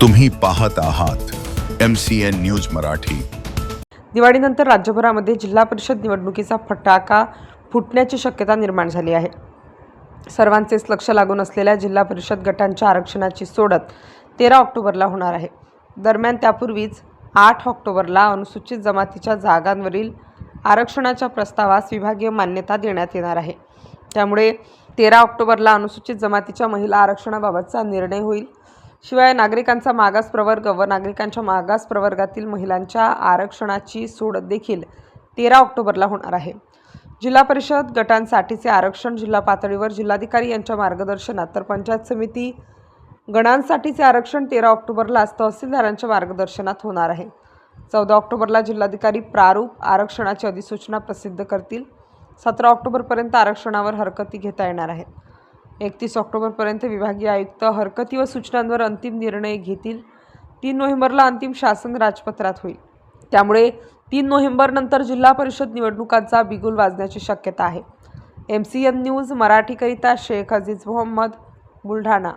तुम्ही पाहत आहात M C N news Marathi. दिवाळीनंतर राज्यभरामध्ये जिल्हा परिषद निवडणुकीचा फटाका फुटण्याची शक्यता निर्माण झाली आहे. सर्वांचेच लक्ष लागून असलेल्या जिल्हा परिषद गटांच्या आरक्षणाची सोडत तेरा ऑक्टोबरला होणार आहे. दरम्यान त्यापूर्वीच आठ ऑक्टोबरला अनुसूचित जमातीच्या जागांवरील आरक्षणाच्या प्रस्तावास विभागीय मान्यता देण्यात येणार आहे. त्यामुळे तेरा ऑक्टोबरला अनुसूचित जमातीच्या महिला आरक्षणाबाबतचा निर्णय होईल. शिवाय नागरिकांचा मागास प्रवर्ग व नागरिकांच्या मागास प्रवर्गातील महिलांच्या आरक्षणाची सोड देखील तेरा ऑक्टोबरला होणार आहे. जिल्हा परिषद गटांसाठीचे आरक्षण जिल्हा पातळीवर जिल्हाधिकारी यांच्या मार्गदर्शनात तर पंचायत समिती गणांसाठीचे आरक्षण तेरा ऑक्टोबरलाच तहसीलदारांच्या मार्गदर्शनात होणार आहे. चौदा ऑक्टोबरला जिल्हाधिकारी प्रारूप आरक्षणाची अधिसूचना प्रसिद्ध करतील. सतरा ऑक्टोबरपर्यंत आरक्षणावर हरकती घेता येणार आहेत. एकतीस ऑक्टोबरपर्यंत विभागीय आयुक्त हरकती व सूचनांवर अंतिम निर्णय घेतील. तीन नोव्हेंबरला अंतिम शासन राजपत्रात होईल. त्यामुळे तीन नोव्हेंबरनंतर जिल्हा परिषद निवडणुकांचा बिगुल वाजण्याची शक्यता आहे. एम सी एन न्यूज मराठीकरिता शेख अजीज मोहम्मद बुलढाणा.